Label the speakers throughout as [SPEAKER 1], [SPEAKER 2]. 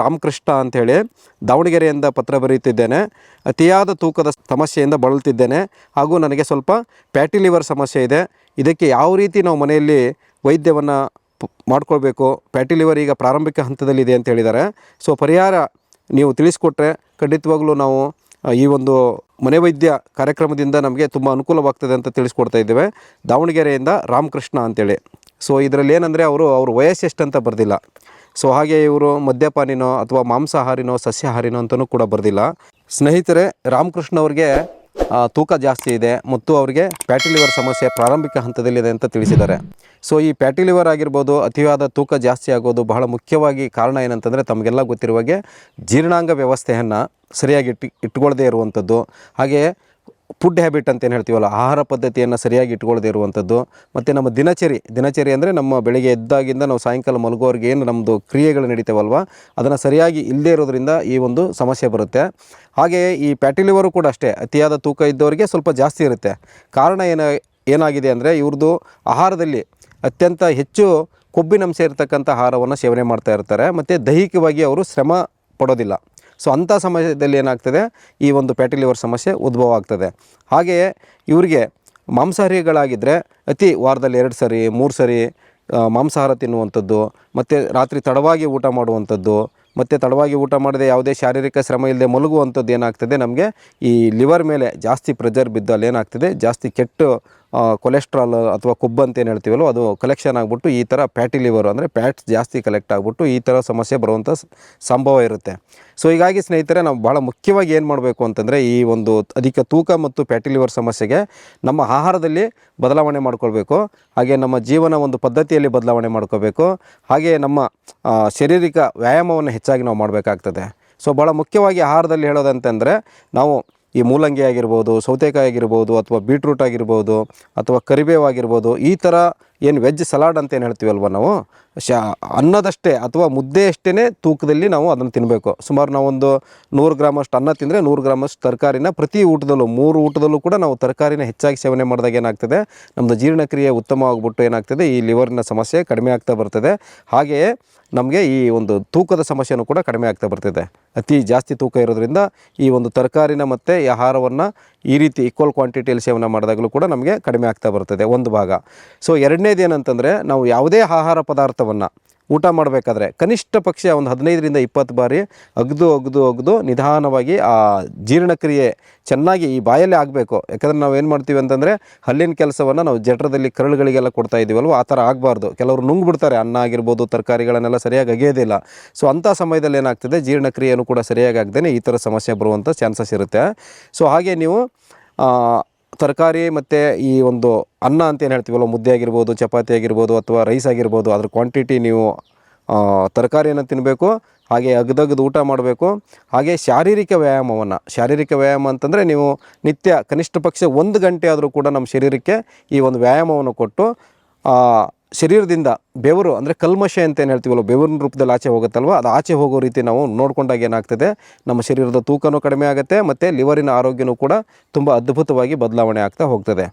[SPEAKER 1] ರಾಮಕೃಷ್ಣ ಅಂಥೇಳಿ ದಾವಣಗೆರೆಯಿಂದ ಪತ್ರ ಬರೆಯುತ್ತಿದ್ದೇನೆ. ಅತಿಯಾದ ತೂಕದ ಸಮಸ್ಯೆಯಿಂದ ಬಳಲ್ತಿದ್ದೇನೆ ಹಾಗೂ ನನಗೆ ಸ್ವಲ್ಪ ಪ್ಯಾಟಿ ಲಿವರ್ ಸಮಸ್ಯೆ ಇದೆ. ಇದಕ್ಕೆ ಯಾವ ರೀತಿ ನಾವು ಮನೆಯಲ್ಲಿ ವೈದ್ಯವನ್ನು ಮಾಡ್ಕೊಳ್ಬೇಕು? ಪ್ಯಾಟಿ ಲಿವರ್ ಈಗ ಪ್ರಾರಂಭಿಕ ಹಂತದಲ್ಲಿದೆ ಅಂತ ಹೇಳಿದ್ದಾರೆ. ಸೊ, ಪರಿಹಾರ ನೀವು ತಿಳಿಸ್ಕೊಟ್ರೆ ಖಂಡಿತವಾಗ್ಲೂ ನಾವು ಈ ಒಂದು ಮನೆ ವೈದ್ಯ ಕಾರ್ಯಕ್ರಮದಿಂದ ನಮಗೆ ತುಂಬ ಅನುಕೂಲವಾಗ್ತದೆ ಅಂತ ತಿಳಿಸ್ಕೊಡ್ತಾ ಇದ್ದೇವೆ. ದಾವಣಗೆರೆಯಿಂದ ರಾಮಕೃಷ್ಣ ಅಂತೇಳಿ ಸೊ, ಇದರಲ್ಲಿ ಏನಂದರೆ ಅವರು, ಅವ್ರ ವಯಸ್ಸು ಎಷ್ಟಂತ ಬರೆದಿಲ್ಲ. ಸೊ ಹಾಗೆ ಇವರು ಮದ್ಯಪಾನಿನೋ ಅಥವಾ ಮಾಂಸಾಹಾರಿನೋ ಸಸ್ಯಾಹಾರಿನೋ ಅಂತಲೂ ಕೂಡ ಬರೆದಿಲ್ಲ. ಸ್ನೇಹಿತರೆ, ರಾಮಕೃಷ್ಣ ಅವ್ರಿಗೆ ತೂಕ ಜಾಸ್ತಿ ಇದೆ ಮತ್ತು ಅವರಿಗೆ ಪ್ಯಾಟಿ ಲಿವರ್ ಸಮಸ್ಯೆ ಪ್ರಾರಂಭಿಕ ಹಂತದಲ್ಲಿದೆ ಅಂತ ತಿಳಿಸಿದ್ದಾರೆ. ಸೊ ಈ ಪ್ಯಾಟಿ ಲಿವರ್ ಆಗಿರ್ಬೋದು, ಅತಿಯಾದ ತೂಕ ಜಾಸ್ತಿ ಆಗೋದು ಬಹಳ ಮುಖ್ಯವಾಗಿ ಕಾರಣ ಏನಂತಂದರೆ ತಮಗೆಲ್ಲ ಗೊತ್ತಿರುವ ಹಾಗೆ ಜೀರ್ಣಾಂಗ ವ್ಯವಸ್ಥೆಯನ್ನು ಸರಿಯಾಗಿ ಇಟ್ಟು ಇಟ್ಕೊಳ್ಳದೇ ಇರುವಂಥದ್ದು. ಹಾಗೆ ಫುಡ್ ಹ್ಯಾಬಿಟ್ ಅಂತ ಏನು ಹೇಳ್ತೀವಲ್ಲ, ಆಹಾರ ಪದ್ಧತಿಯನ್ನು ಸರಿಯಾಗಿ ಇಟ್ಕೊಳ್ಳದೇ ಇರುವಂಥದ್ದು ಮತ್ತು ನಮ್ಮ ದಿನಚರಿ ದಿನಚರಿ ಅಂದರೆ ನಮ್ಮ ಬೆಳಿಗ್ಗೆ ಎದ್ದಾಗಿಂದ ನಾವು ಸಾಯಂಕಾಲ ಮಲಗೋರಿಗೆ ಏನು ನಮ್ಮದು ಕ್ರಿಯೆಗಳು ನಡೀತಾವಲ್ವ, ಅದನ್ನು ಸರಿಯಾಗಿ ಇಲ್ಲದೇ ಇರೋದ್ರಿಂದ ಈ ಒಂದು ಸಮಸ್ಯೆ ಬರುತ್ತೆ. ಹಾಗೆಯೇ ಈ ಪ್ಯಾಟಿಲಿವರು ಕೂಡ ಅಷ್ಟೇ, ಅತಿಯಾದ ತೂಕ ಇದ್ದವರಿಗೆ ಸ್ವಲ್ಪ ಜಾಸ್ತಿ ಇರುತ್ತೆ. ಕಾರಣ ಏನ, ಏನಾಗಿದೆ ಅಂದರೆ ಇವ್ರದ್ದು ಆಹಾರದಲ್ಲಿ ಅತ್ಯಂತ ಹೆಚ್ಚು ಕೊಬ್ಬಿನಂಶ ಇರತಕ್ಕಂಥ ಆಹಾರವನ್ನು ಸೇವನೆ ಮಾಡ್ತಾ ಇರ್ತಾರೆ, ಮತ್ತು ದೈಹಿಕವಾಗಿ ಅವರು ಶ್ರಮ ಪಡೋದಿಲ್ಲ. ಸೊ ಅಂಥ ಸಮಯದಲ್ಲಿ ಏನಾಗ್ತದೆ, ಈ ಒಂದು ಪ್ಯಾಟಿ ಲಿವರ್ ಸಮಸ್ಯೆ ಉದ್ಭವ ಆಗ್ತದೆ. ಹಾಗೆಯೇ ಇವರಿಗೆ ಮಾಂಸಾಹಾರಿಗಳಾಗಿದ್ದರೆ ಅತಿ ವಾರದಲ್ಲಿ ಎರಡು ಸರಿ, ಮೂರು ಸರಿ ಮಾಂಸಾಹಾರ ತಿನ್ನುವಂಥದ್ದು, ಮತ್ತು ರಾತ್ರಿ ತಡವಾಗಿ ಊಟ ಮಾಡುವಂಥದ್ದು, ಮತ್ತು ತಡವಾಗಿ ಊಟ ಮಾಡದೆ ಯಾವುದೇ ಶಾರೀರಿಕ ಶ್ರಮ ಇಲ್ಲದೆ ಮಲಗುವಂಥದ್ದು ಏನಾಗ್ತದೆ ನಮಗೆ, ಈ ಲಿವರ್ ಮೇಲೆ ಜಾಸ್ತಿ ಪ್ರೆಜರ್ ಬಿದ್ದಲ್ಲಿ ಏನಾಗ್ತದೆ ಜಾಸ್ತಿ ಕೆಟ್ಟು ಕೊಲೆಸ್ಟ್ರಾಲ್ ಅಥವಾ ಕೊಬ್ಬು ಅಂತ ಏನು ಹೇಳ್ತೀವಲ್ಲ ಅದು ಕಲೆಕ್ಷನ್ ಆಗಿಬಿಟ್ಟು ಈ ಥರ ಪ್ಯಾಟಿ ಲಿವರ್ ಅಂದರೆ ಪ್ಯಾಟ್ಸ್ ಜಾಸ್ತಿ ಕಲೆಕ್ಟ್ ಆಗಿಬಿಟ್ಟು ಈ ಥರ ಸಮಸ್ಯೆ ಬರುವಂಥ ಸಂಭವ ಇರುತ್ತೆ. ಸೊ ಹೀಗಾಗಿ ಸ್ನೇಹಿತರೆ, ನಾವು ಭಾಳ ಮುಖ್ಯವಾಗಿ ಏನು ಮಾಡಬೇಕು ಅಂತಂದರೆ ಈ ಒಂದು ಅಧಿಕ ತೂಕ ಮತ್ತು ಪ್ಯಾಟಿ ಲಿವರ್ ಸಮಸ್ಯೆಗೆ ನಮ್ಮ ಆಹಾರದಲ್ಲಿ ಬದಲಾವಣೆ ಮಾಡ್ಕೊಳ್ಬೇಕು. ಹಾಗೆ ನಮ್ಮ ಜೀವನ ಒಂದು ಪದ್ಧತಿಯಲ್ಲಿ ಬದಲಾವಣೆ ಮಾಡ್ಕೋಬೇಕು ಹಾಗೆ ನಮ್ಮ ಶಾರೀರಿಕ ವ್ಯಾಯಾಮವನ್ನು ಹೆಚ್ಚಾಗಿ ನಾವು ಮಾಡಬೇಕಾಗ್ತದೆ. ಸೊ ಭಾಳ ಮುಖ್ಯವಾಗಿ ಆಹಾರದಲ್ಲಿ ಹೇಳೋದಂತಂದರೆ ನಾವು ಈ ಮೂಲಂಗಿ ಆಗಿರ್ಬೋದು ಸೌತೆಕಾಯಿ ಆಗಿರ್ಬೋದು ಅಥವಾ ಬೀಟ್ರೂಟ್ ಆಗಿರ್ಬೋದು ಅಥವಾ ಕರಿಬೇವು ಆಗಿರ್ಬೋದು ಈ ಥರ ಏನು ವೆಜ್ ಸಲಾಡ್ ಅಂತ ಏನು ಹೇಳ್ತೀವಲ್ವ ನಾವು? ಶ, ಅನ್ನದಷ್ಟೇ ಅಥವಾ ಮುದ್ದೆಯಷ್ಟೇ ತೂಕದಲ್ಲಿ ನಾವು ಅದನ್ನು ತಿನ್ನಬೇಕು ಸುಮಾರು ನಾವೊಂದು ನೂರು ಗ್ರಾಮಷ್ಟು ಅನ್ನ ತಿಂದರೆ ನೂರು ಗ್ರಾಮಷ್ಟು ತರಕಾರಿನ ಪ್ರತಿ ಊಟದಲ್ಲೂ, ಮೂರು ಊಟದಲ್ಲೂ ಕೂಡ ನಾವು ತರಕಾರಿನ ಹೆಚ್ಚಾಗಿ ಸೇವನೆ ಮಾಡಿದಾಗ ಏನಾಗ್ತದೆ? ನಮ್ಮದು ಜೀರ್ಣಕ್ರಿಯೆ ಉತ್ತಮವಾಗಿಬಿಟ್ಟು ಏನಾಗ್ತದೆ? ಈ ಲಿವರ್ನ ಸಮಸ್ಯೆ ಕಡಿಮೆ ಆಗ್ತಾ ಬರ್ತದೆ. ಹಾಗೆಯೇ ನಮಗೆ ಈ ಒಂದು ತೂಕದ ಸಮಸ್ಯೆನೂ ಕೂಡ ಕಡಿಮೆ ಆಗ್ತಾ ಬರ್ತದೆ. ಅತಿ ಜಾಸ್ತಿ ತೂಕ ಇರೋದ್ರಿಂದ ಈ ಒಂದು ತರಕಾರಿನ ಮತ್ತು ಆಹಾರವನ್ನು ಈ ರೀತಿ ಈಕ್ವಲ್ ಕ್ವಾಂಟಿಟಿಯಲ್ಲಿ ಸೇವನೆ ಮಾಡಿದಾಗಲೂ ಕೂಡ ನಮಗೆ ಕಡಿಮೆ ಆಗ್ತಾ ಬರ್ತದೆ, ಒಂದು ಭಾಗ. ಸೊ ಎರಡನೇದು ಏನಂತಂದರೆ ನಾವು ಯಾವುದೇ ಆಹಾರ ಪದಾರ್ಥವನ್ನು ಊಟ ಮಾಡಬೇಕಾದ್ರೆ ಕನಿಷ್ಠ ಪಕ್ಷ ಒಂದು ಹದಿನೈದರಿಂದ ಇಪ್ಪತ್ತು ಬಾರಿ ಅಗ್ದು ಅಗ್ದು ಅಗ್ದು ನಿಧಾನವಾಗಿ ಆ ಜೀರ್ಣಕ್ರಿಯೆ ಚೆನ್ನಾಗಿ ಈ ಬಾಯಲ್ಲಿ ಆಗಬೇಕು. ಯಾಕಂದರೆ ನಾವು ಏನು ಮಾಡ್ತೀವಿ ಅಂತಂದರೆ ಹಲ್ಲಿನ ಕೆಲಸವನ್ನು ನಾವು ಜಠರದಲ್ಲಿ ಕರಳುಗಳಿಗೆಲ್ಲ ಕೊಡ್ತಾ ಇದ್ದೀವಲ್ವ? ಆ ಥರ ಆಗಬಾರ್ದು. ಕೆಲವರು ನುಂಗ್ಬಿಡ್ತಾರೆ, ಅನ್ನ ಆಗಿರ್ಬೋದು, ತರಕಾರಿಗಳನ್ನೆಲ್ಲ ಸರಿಯಾಗಿ ಅಗೆಯೋದಿಲ್ಲ ಸೊ ಅಂಥ ಸಮಯದಲ್ಲಿ ಏನಾಗ್ತದೆ? ಜೀರ್ಣಕ್ರಿಯೆಯೂ ಕೂಡ ಸರಿಯಾಗಿ ಆಗದೇ ಈ ಥರ ಸಮಸ್ಯೆ ಬರುವಂಥ ಚಾನ್ಸಸ್ ಇರುತ್ತೆ. ಸೊ ಹಾಗೆ ನೀವು ತರಕಾರಿ ಮತ್ತು ಈ ಒಂದು ಅನ್ನ ಅಂತ ಏನು ಹೇಳ್ತೀವಲ್ಲ, ಮುದ್ದೆ ಆಗಿರ್ಬೋದು, ಚಪಾತಿ ಆಗಿರ್ಬೋದು ಅಥವಾ ರೈಸ್ ಆಗಿರ್ಬೋದು, ಅದ್ರ ಕ್ವಾಂಟಿಟಿ ನೀವು ತರಕಾರಿಯನ್ನು ತಿನ್ನಬೇಕು ಹಾಗೆ ಅಗದಗದು ಊಟ ಮಾಡಬೇಕು. ಹಾಗೆ ಶಾರೀರಿಕ ವ್ಯಾಯಾಮವನ್ನು, ಶಾರೀರಿಕ ವ್ಯಾಯಾಮ ಅಂತಂದರೆ ನೀವು ನಿತ್ಯ ಕನಿಷ್ಠ ಪಕ್ಷ ಒಂದು ಗಂಟೆ ಆದರೂ ಕೂಡ ನಮ್ಮ ಶರೀರಕ್ಕೆ ಈ ಒಂದು ವ್ಯಾಯಾಮವನ್ನು ಕೊಟ್ಟು ಶರೀರದಿಂದ ಬೆವರು, ಅಂದರೆ ಕಲ್ಮಶೆ ಅಂತ ಏನು ಹೇಳ್ತೀವಲ್ಲ, ಬೆವರಿನ ರೂಪದಲ್ಲಿ ಆಚೆ ಹೋಗುತ್ತಲ್ವ? ಅದು ಆಚೆ ಹೋಗೋ ರೀತಿ ನಾವು ನೋಡ್ಕೊಂಡಾಗ ಏನಾಗ್ತದೆ, ನಮ್ಮ ಶರೀರದ ತೂಕನೂ ಕಡಿಮೆ ಆಗುತ್ತೆ, ಮತ್ತು ಲಿವರಿನ ಆರೋಗ್ಯನೂ ಕೂಡ ತುಂಬ ಅದ್ಭುತವಾಗಿ ಬದಲಾವಣೆ ಆಗ್ತಾ ಹೋಗ್ತದೆ.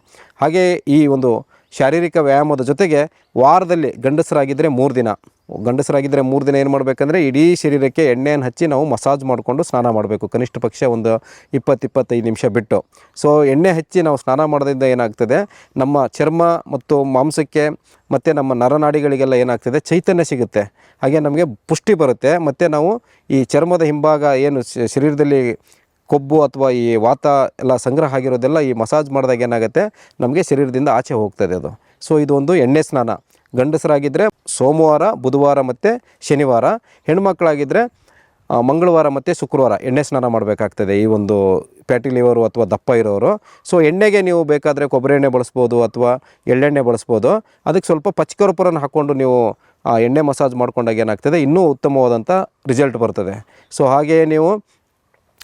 [SPEAKER 1] ಹಾಗೆ ಈ ಒಂದು ಶಾರೀರಿಕ ವ್ಯಾಯಾಮದ ಜೊತೆಗೆ ವಾರದಲ್ಲಿ ಗಂಡಸರಾಗಿದ್ದರೆ ಮೂರು ದಿನ. ಗಂಡಸರಾಗಿದ್ದರೆ ಮೂರು ದಿನ ಏನು ಮಾಡಬೇಕಂದ್ರೆ ಇಡೀ ಶರೀರಕ್ಕೆ ಎಣ್ಣೆಯನ್ನು ಹಚ್ಚಿ ನಾವು ಮಸಾಜ್ ಮಾಡಿಕೊಂಡು ಸ್ನಾನ ಮಾಡಬೇಕು. ಕನಿಷ್ಠ ಪಕ್ಷ ಒಂದು ಇಪ್ಪತ್ತು ಇಪ್ಪತ್ತೈದು ನಿಮಿಷ ಬಿಟ್ಟು. ಸೊ ಎಣ್ಣೆ ಹಚ್ಚಿ ನಾವು ಸ್ನಾನ ಮಾಡೋದ್ರಿಂದ ಏನಾಗ್ತದೆ? ನಮ್ಮ ಚರ್ಮ ಮತ್ತು ಮಾಂಸಕ್ಕೆ ಮತ್ತು ನಮ್ಮ ನರನಾಡಿಗಳಿಗೆಲ್ಲ ಏನಾಗ್ತದೆ? ಚೈತನ್ಯ ಸಿಗುತ್ತೆ. ಹಾಗೆ ನಮಗೆ ಪುಷ್ಟಿ ಬರುತ್ತೆ. ಮತ್ತು ನಾವು ಈ ಚರ್ಮದ ಹಿಂಭಾಗ ಏನು ಶರೀರದಲ್ಲಿ ಕೊಬ್ಬು ಅಥವಾ ಈ ವಾತ ಎಲ್ಲ ಸಂಗ್ರಹ ಆಗಿರೋದೆಲ್ಲ ಈ ಮಸಾಜ್ ಮಾಡಿದಾಗ ಏನಾಗುತ್ತೆ? ನಮಗೆ ಶರೀರದಿಂದ ಆಚೆ ಹೋಗ್ತದೆ ಅದು. ಸೊ ಇದು ಒಂದು ಎಣ್ಣೆ ಸ್ನಾನ. ಗಂಡಸರಾಗಿದ್ದರೆ ಸೋಮವಾರ ಬುಧವಾರ ಮತ್ತು ಶನಿವಾರ. ಹೆಣ್ಮಕ್ಳಾಗಿದ್ದರೆ ಆ, ಮಂಗಳವಾರ ಮತ್ತು ಶುಕ್ರವಾರ ಎಣ್ಣೆ ಸ್ನಾನ ಮಾಡಬೇಕಾಗ್ತದೆ ಈ ಒಂದು ಪ್ಯಾಟಿ ಲಿವರು ಅಥವಾ ದಪ್ಪ ಇರೋರು. ಸೊ ಎಣ್ಣೆಗೆ ನೀವು ಬೇಕಾದರೆ ಕೊಬ್ಬರಿ ಎಣ್ಣೆ ಬಳಸ್ಬೋದು ಅಥವಾ ಎಳ್ಳೆಣ್ಣೆ ಬಳಸ್ಬೋದು. ಅದಕ್ಕೆ ಸ್ವಲ್ಪ ಪಚ್ಕರ್ಪುರನ ಹಾಕ್ಕೊಂಡು ನೀವು ಎಣ್ಣೆ ಮಸಾಜ್ ಮಾಡ್ಕೊಂಡಾಗ ಏನಾಗ್ತದೆ? ಇನ್ನೂ ಉತ್ತಮವಾದಂಥ ರಿಸಲ್ಟ್ ಬರ್ತದೆ. ಸೊ ಹಾಗೆಯೇ ನೀವು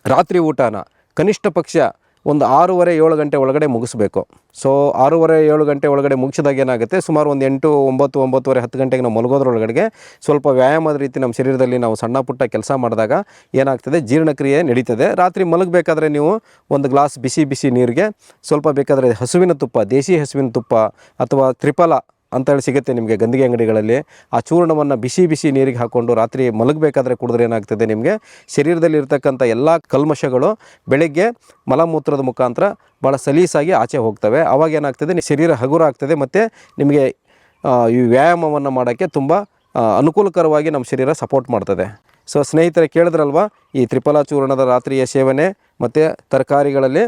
[SPEAKER 1] ರಾತ್ರಿ ಊಟನ ಕನಿಷ್ಠ ಪಕ್ಷ ಒಂದು ಆರೂವರೆ, ಏಳು ಗಂಟೆ ಒಳಗಡೆ ಮುಗಿಸ್ಬೇಕು. ಸೊ ಆರೂವರೆ, ಏಳು ಗಂಟೆ ಒಳಗಡೆ ಮುಗಿಸಿದಾಗ ಏನಾಗುತ್ತೆ? ಸುಮಾರು ಒಂದು ಎಂಟು, ಒಂಬತ್ತು, ಒಂಬತ್ತುವರೆ, ಹತ್ತು ಗಂಟೆಗೆ ನಾವು ಮಲಗೋದ್ರೊಳಗಡೆ ಸ್ವಲ್ಪ ವ್ಯಾಯಾಮದ ರೀತಿ ನಮ್ಮ ಶರೀರದಲ್ಲಿ ನಾವು ಸಣ್ಣ ಪುಟ್ಟ ಕೆಲಸ ಮಾಡಿದಾಗ ಏನಾಗ್ತದೆ? ಜೀರ್ಣಕ್ರಿಯೆ ನಡೀತದೆ. ರಾತ್ರಿ ಮಲಗಬೇಕಾದ್ರೆ ನೀವು ಒಂದು ಗ್ಲಾಸ್ ಬಿಸಿ ಬಿಸಿ ನೀರಿಗೆ, ಸ್ವಲ್ಪ ಬೇಕಾದರೆ ಹಸುವಿನ ತುಪ್ಪ ದೇಸಿ ಹಸುವಿನ ತುಪ್ಪ ಅಥವಾ ತ್ರಿಫಲ ಅಂತ ಹೇಳಿ ಸಿಗುತ್ತೆ ನಿಮಗೆ ಗಂದಿಗೆ ಅಂಗಡಿಗಳಲ್ಲಿ. ಆ ಚೂರ್ಣವನ್ನು ಬಿಸಿ ಬಿಸಿ ನೀರಿಗೆ ಹಾಕ್ಕೊಂಡು ರಾತ್ರಿ ಮಲಗಬೇಕಾದ್ರೆ ಕುಡಿದ್ರೆ ಏನಾಗ್ತದೆ ನಿಮಗೆ? ಶರೀರದಲ್ಲಿ ಇರ್ತಕ್ಕಂಥ ಎಲ್ಲ ಕಲ್ಮಶಗಳು ಬೆಳಗ್ಗೆ ಮಲಮೂತ್ರದ ಮುಖಾಂತರ ಭಾಳ ಸಲೀಸಾಗಿ ಆಚೆ ಹೋಗ್ತವೆ. ಅವಾಗ ಏನಾಗ್ತದೆ? ನಿಮ್ಮ ಶರೀರ ಹಗುರ ಆಗ್ತದೆ ಮತ್ತು ನಿಮಗೆ ಈ ವ್ಯಾಯಾಮವನ್ನು ಮಾಡೋಕ್ಕೆ ತುಂಬ ಅನುಕೂಲಕರವಾಗಿ ನಮ್ಮ ಶರೀರ ಸಪೋರ್ಟ್ ಮಾಡ್ತದೆ. ಸೊ ಸ್ನೇಹಿತರೆ ಕೇಳಿದ್ರಲ್ವ, ಈ ತ್ರಿಫಲ ಚೂರ್ಣದ ರಾತ್ರಿಯ ಸೇವನೆ ಮತ್ತು ತರಕಾರಿಗಳಲ್ಲಿ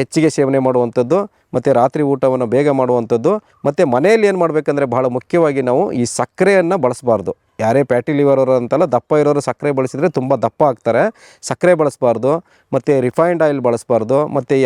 [SPEAKER 1] ಹೆಚ್ಚಿಗೆ ಸೇವನೆ ಮಾಡುವಂಥದ್ದು, ಮತ್ತು ರಾತ್ರಿ ಊಟವನ್ನು ಬೇಗ ಮಾಡುವಂಥದ್ದು, ಮತ್ತು ಮನೆಯಲ್ಲಿ ಏನು ಮಾಡಬೇಕಂದ್ರೆ ಭಾಳ ಮುಖ್ಯವಾಗಿ ನಾವು ಈ ಸಕ್ಕರೆಯನ್ನು ಬಳಸಬಾರ್ದು. ಯಾರೇ ಪ್ಯಾಟಿ ಲಿವರ್ ಅವರು ಅಂತಲ್ಲ, ದಪ್ಪ ಇರೋರು ಸಕ್ಕರೆ ಬಳಸಿದರೆ ತುಂಬ ದಪ್ಪ ಆಗ್ತಾರೆ. ಸಕ್ಕರೆ ಬಳಸಬಾರ್ದು, ಮತ್ತು ರಿಫೈನ್ಡ್ ಆಯಿಲ್ ಬಳಸಬಾರ್ದು, ಮತ್ತು ಈ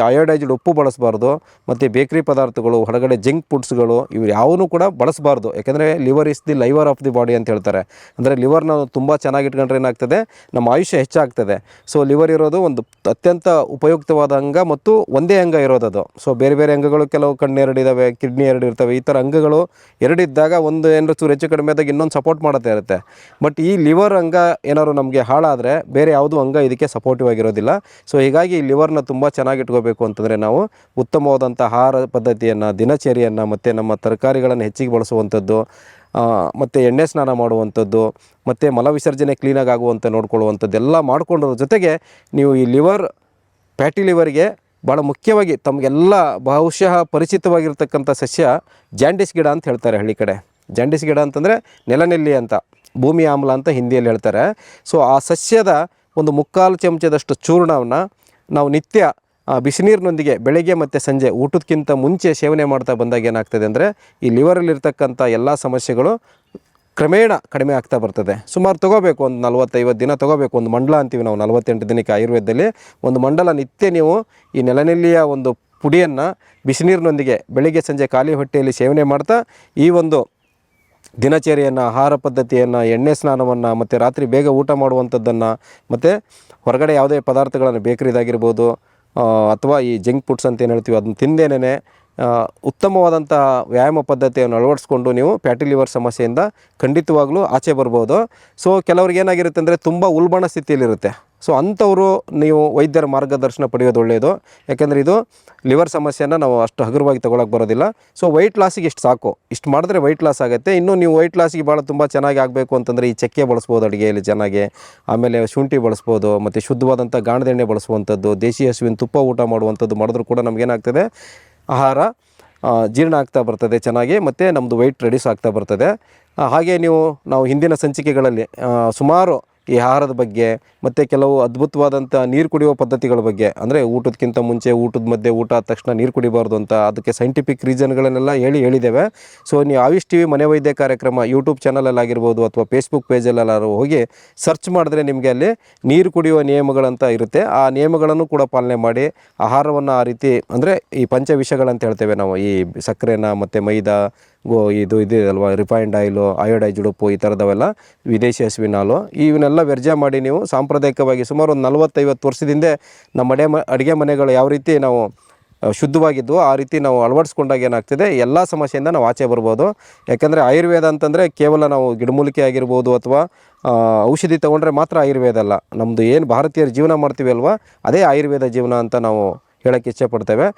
[SPEAKER 1] ಉಪ್ಪು ಬಳಸಬಾರ್ದು, ಮತ್ತು ಬೇಕ್ರಿ ಪದಾರ್ಥಗಳು, ಹೊರಗಡೆ ಜಂಕ್ ಫುಡ್ಸ್ಗಳು ಇವು ಯಾವೂ ಕೂಡ ಬಳಸಬಾರ್ದು. ಯಾಕೆಂದರೆ liver is the liver of the body ಅಂತ ಹೇಳ್ತಾರೆ. ಅಂದರೆ ಲಿವರ್ನ ತುಂಬ ಚೆನ್ನಾಗಿ ಇಟ್ಕೊಂಡ್ರೆ ಏನಾಗ್ತದೆ? ನಮ್ಮ ಆಯುಷ್ಯ ಹೆಚ್ಚಾಗ್ತದೆ. ಸೊ ಲಿವರ್ ಇರೋದು ಒಂದು ಅತ್ಯಂತ ಉಪಯುಕ್ತವಾದ ಅಂಗ ಮತ್ತು ಒಂದೇ ಅಂಗ ಇರೋದದು ಸೊ ಬೇರೆ ಬೇರೆ ಅಂಗಗಳು ಕೆಲವು ಕಣ್ಣು ಎರಡು ಇದ್ದಾವೆ ಕಿಡ್ನಿ ಎರಡು ಇರ್ತವೆ ಈ ಥರ ಅಂಗಗಳು ಎರಡಿದ್ದಾಗ ಒಂದು ಏನರ ಚೂರು ಹೆಚ್ಚು ಕಡಿಮೆ ಆದಾಗ ಇನ್ನೊಂದು ಸಪೋರ್ಟ್ ಮಾಡುತ್ತಾ. ಇರುತ್ತೆ. ಬಟ್ ಈ ಲಿವರ್ ಅಂಗ ಏನಾದ್ರು ನಮಗೆ ಹಾಳಾದರೆ ಬೇರೆ ಯಾವುದೂ ಅಂಗ ಇದಕ್ಕೆ ಸಪೋರ್ಟಿವ್ ಆಗಿರೋದಿಲ್ಲ. ಸೊ ಹೀಗಾಗಿ ಈ ಲಿವರ್ನ ತುಂಬ ಚೆನ್ನಾಗಿ ಇಟ್ಕೋಬೇಕು ಅಂತಂದರೆ ನಾವು ಉತ್ತಮವಾದಂಥ ಆಹಾರ ಪದ್ಧತಿಯನ್ನು, ದಿನಚರಿಯನ್ನು ಮತ್ತು ನಮ್ಮ ತರಕಾರಿಗಳನ್ನು ಹೆಚ್ಚಿಗೆ ಬಳಸುವಂಥದ್ದು ಮತ್ತು ಎಣ್ಣೆ ಸ್ನಾನ ಮಾಡುವಂಥದ್ದು, ಮತ್ತು ಮಲ ವಿಸರ್ಜನೆ ಕ್ಲೀನಾಗಿ ಆಗುವಂಥ ನೋಡ್ಕೊಳ್ಳುವಂಥದ್ದು ಎಲ್ಲ ಮಾಡ್ಕೊಳ್ಳೋದ್ರ ಜೊತೆಗೆ ನೀವು ಈ ಲಿವರ್ ಪ್ಯಾಟಿ ಲಿವರ್ಗೆ ಭಾಳ ಮುಖ್ಯವಾಗಿ ತಮಗೆಲ್ಲ ಬಹುಶಃ ಪರಿಚಿತವಾಗಿರ್ತಕ್ಕಂಥ ಸಸ್ಯ ಜಾಂಡಿಸ್ ಗಿಡ ಅಂತ ಹೇಳ್ತಾರೆ ಹಳ್ಳಿ ಕಡೆ. ಜಾಂಡಿಸ್ ಗಿಡ ಅಂತಂದರೆ ನೆಲನೆಲ್ಲಿ ಅಂತ, ಭೂಮಿ ಆಮ್ಲ ಅಂತ ಹಿಂದಿಯಲ್ಲಿ ಹೇಳ್ತಾರೆ. ಸೊ ಆ ಸಸ್ಯದ ಒಂದು ಮುಕ್ಕಾಲು ಚಮಚದಷ್ಟು ಚೂರ್ಣವನ್ನು ನಾವು ನಿತ್ಯ ಬಿಸಿನೀರಿನೊಂದಿಗೆ ಬೆಳಗ್ಗೆ ಮತ್ತು ಸಂಜೆ ಊಟದಕ್ಕಿಂತ ಮುಂಚೆ ಸೇವನೆ ಮಾಡ್ತಾ ಬಂದಾಗ ಏನಾಗ್ತದೆ ಅಂದರೆ, ಈ ಲಿವರಲ್ಲಿರ್ತಕ್ಕಂಥ ಎಲ್ಲ ಸಮಸ್ಯೆಗಳು ಕ್ರಮೇಣ ಕಡಿಮೆ ಆಗ್ತಾ ಬರ್ತದೆ. ಸುಮಾರು ತೊಗೋಬೇಕು, ಒಂದು ನಲ್ವತ್ತೈವತ್ತು ದಿನ ತೊಗೋಬೇಕು, ಒಂದು ಮಂಡಲ ಅಂತೀವಿ ನಾವು ನಲವತ್ತೆಂಟು ದಿನಕ್ಕೆ ಆಯುರ್ವೇದದಲ್ಲಿ. ಒಂದು ಮಂಡಲ ನಿತ್ಯ ನೀವು ಈ ನೆಲನೆಲ್ಲಿಯ ಒಂದು ಪುಡಿಯನ್ನು ಬಿಸಿನೀರಿನೊಂದಿಗೆ ಬೆಳಿಗ್ಗೆ ಸಂಜೆ ಖಾಲಿ ಹೊಟ್ಟೆಯಲ್ಲಿ ಸೇವನೆ ಮಾಡ್ತಾ, ಈ ಒಂದು ದಿನಚರಿಯನ್ನು, ಆಹಾರ ಪದ್ಧತಿಯನ್ನು, ಎಣ್ಣೆ ಸ್ನಾನವನ್ನು, ಮತ್ತು ರಾತ್ರಿ ಬೇಗ ಊಟ ಮಾಡುವಂಥದ್ದನ್ನು, ಮತ್ತು ಹೊರಗಡೆ ಯಾವುದೇ ಪದಾರ್ಥಗಳನ್ನು ಬೇಕರಿದಾಗಿರ್ಬೋದು ಅಥವಾ ಈ ಜಂಕ್ ಫುಡ್ಸ್ ಅಂತ ಏನು ಹೇಳ್ತೀವಿ, ಅದನ್ನು ತಿಂದೇನೆ ಉತ್ತಮವಾದಂಥ ವ್ಯಾಯಾಮ ಪದ್ಧತಿಯನ್ನು ಅಳವಡಿಸ್ಕೊಂಡು ನೀವು ಫ್ಯಾಟಿ ಲಿವರ್ ಸಮಸ್ಯೆಯಿಂದ ಖಂಡಿತವಾಗ್ಲೂ ಆಚೆ ಬರ್ಬೋದು. ಸೊ, ಕೆಲವ್ರಿಗೆ ಏನಾಗಿರುತ್ತೆ ಅಂದರೆ ತುಂಬ ಉಲ್ಬಣ ಸ್ಥಿತಿಯಲ್ಲಿರುತ್ತೆ. ಸೊ ಅಂಥವರು ನೀವು ವೈದ್ಯರ ಮಾರ್ಗದರ್ಶನ ಪಡೆಯೋದು ಒಳ್ಳೆಯದು ಯಾಕೆಂದರೆ ಇದು ಲಿವರ್ ಸಮಸ್ಯೆನ ನಾವು ಅಷ್ಟು ಹಗುರವಾಗಿ ತಗೊಳಕ್ಕೆ ಬರೋದಿಲ್ಲ. ಸೊ ವೈಟ್ ಲಾಸಿಗೆ ಇಷ್ಟು ಸಾಕು. ಇಷ್ಟು ಮಾಡಿದ್ರೆ ವೈಟ್ ಲಾಸ್ ಆಗುತ್ತೆ. ಇನ್ನು ನೀವು ವೈಟ್ ಲಾಸಿಗೆ ಭಾಳ ತುಂಬ ಚೆನ್ನಾಗಿ ಆಗಬೇಕು ಅಂತಂದರೆ ಈ ಚಕ್ಕೆ ಬಳಸ್ಬೋದು ಅಡುಗೆಯಲ್ಲಿ ಚೆನ್ನಾಗಿ. ಆಮೇಲೆ ಶುಂಠಿ ಬಳಸ್ಬೋದು, ಮತ್ತು ಶುದ್ಧವಾದಂಥ ಗಾಣದೆಣ್ಣೆ ಬಳಸುವಂಥದ್ದು ದೇಶಿ ಹಸುವಿನ ತುಪ್ಪ ಊಟ ಮಾಡುವಂಥದ್ದು ಮಾಡಿದ್ರೂ ಕೂಡ ನಮಗೇನಾಗ್ತದೆ? ಆಹಾರ ಜೀರ್ಣ ಆಗ್ತಾ ಬರ್ತದೆ ಚೆನ್ನಾಗಿ, ಮತ್ತು ನಮ್ಮದು ವೈಟ್ ರೆಡ್ಯೂಸ್ ಆಗ್ತಾ ಬರ್ತದೆ. ಹಾಗೆ ನೀವು ನಾವು ಹಿಂದಿನ ಸಂಚಿಕೆಗಳಲ್ಲಿ ಸುಮಾರು ಈ ಆಹಾರದ ಬಗ್ಗೆ, ಮತ್ತು ಕೆಲವು ಅದ್ಭುತವಾದಂಥ ನೀರು ಕುಡಿಯುವ ಪದ್ಧತಿಗಳ ಬಗ್ಗೆ. ಅಂದರೆ ಊಟದಕ್ಕಿಂತ ಮುಂಚೆ ಊಟದ ಮಧ್ಯೆ ಊಟ ಆದ ತಕ್ಷಣ ನೀರು ಕುಡಿಬಾರ್ದು ಅಂತ ಅದಕ್ಕೆ ಸೈಂಟಿಫಿಕ್ ರೀಸನ್ಗಳನ್ನೆಲ್ಲ ಹೇಳಿ ಹೇಳಿದ್ದೇವೆ. ಸೊ ನೀವು ಆವಿಷ್ ಟಿ ವಿ ಮನೆ ವೈದ್ಯ ಕಾರ್ಯಕ್ರಮ ಯೂಟ್ಯೂಬ್ ಚಾನಲಲ್ಲಿ ಆಗಿರ್ಬೋದು ಅಥವಾ ಫೇಸ್ಬುಕ್ ಪೇಜಲ್ಲೆಲ್ಲಾರು ಹೋಗಿ ಸರ್ಚ್ ಮಾಡಿದ್ರೆ ನಿಮಗೆ ಅಲ್ಲಿ ನೀರು ಕುಡಿಯುವ ನಿಯಮಗಳಂತ ಇರುತ್ತೆ. ಆ ನಿಯಮಗಳನ್ನು ಕೂಡ ಪಾಲನೆ ಮಾಡಿ ಆಹಾರವನ್ನು ಆ ರೀತಿ ಅಂದರೆ ಈ ಪಂಚ ವಿಷಗಳಂತ ಹೇಳ್ತೇವೆ ನಾವು. ಈ ಸಕ್ಕರೆನ, ಮತ್ತು ಮೈದಾ ಗೋ, ಇದು ಇದು ಅಲ್ವಾ? ರಿಫೈನ್ಡ್ ಆಯಿಲು ಅಯೋಡೈಜ್ಡ್ ಉಡುಪು ಈ ಥರದವೆಲ್ಲ ವಿದೇಶಿ ಹಸುವಿನ ಹಾಲು. ಇವನ್ನೆಲ್ಲ ವ್ಯರ್ಜ ಮಾಡಿ ನೀವು ಸಾಂಪ್ರದಾಯಿಕವಾಗಿ ಸುಮಾರು ಒಂದು ನಲವತ್ತೈವತ್ತು ವರ್ಷದಿಂದ ನಮ್ಮ ಅಡೆ ಅಡುಗೆ ಮನೆಗಳು ಯಾವ ರೀತಿ ನಾವು ಶುದ್ಧವಾಗಿದ್ವು, ಆ ರೀತಿ ನಾವು ಅಳವಡಿಸ್ಕೊಂಡಾಗ ಏನಾಗ್ತಿದೆ? ಎಲ್ಲ ಸಮಸ್ಯೆಯಿಂದ ನಾವು ಆಚೆ ಬರ್ಬೋದು. ಯಾಕಂದರೆ ಆಯುರ್ವೇದ ಅಂತಂದರೆ ಕೇವಲ ನಾವು ಗಿಡಮೂಲಿಕೆ ಆಗಿರ್ಬೋದು ಅಥವಾ ಔಷಧಿ ತೊಗೊಂಡ್ರೆ ಮಾತ್ರ ಆಯುರ್ವೇದ ಅಲ್ಲ. ನಮ್ಮದು ಏನು ಭಾರತೀಯರು ಜೀವನ ಮಾಡ್ತೀವಿ ಅಲ್ವಾ? ಅದೇ ಆಯುರ್ವೇದ ಜೀವನ ಅಂತ ನಾವು ಹೇಳೋಕ್ಕೆ ಇಷ್ಟಪಡ್ತೇವೆ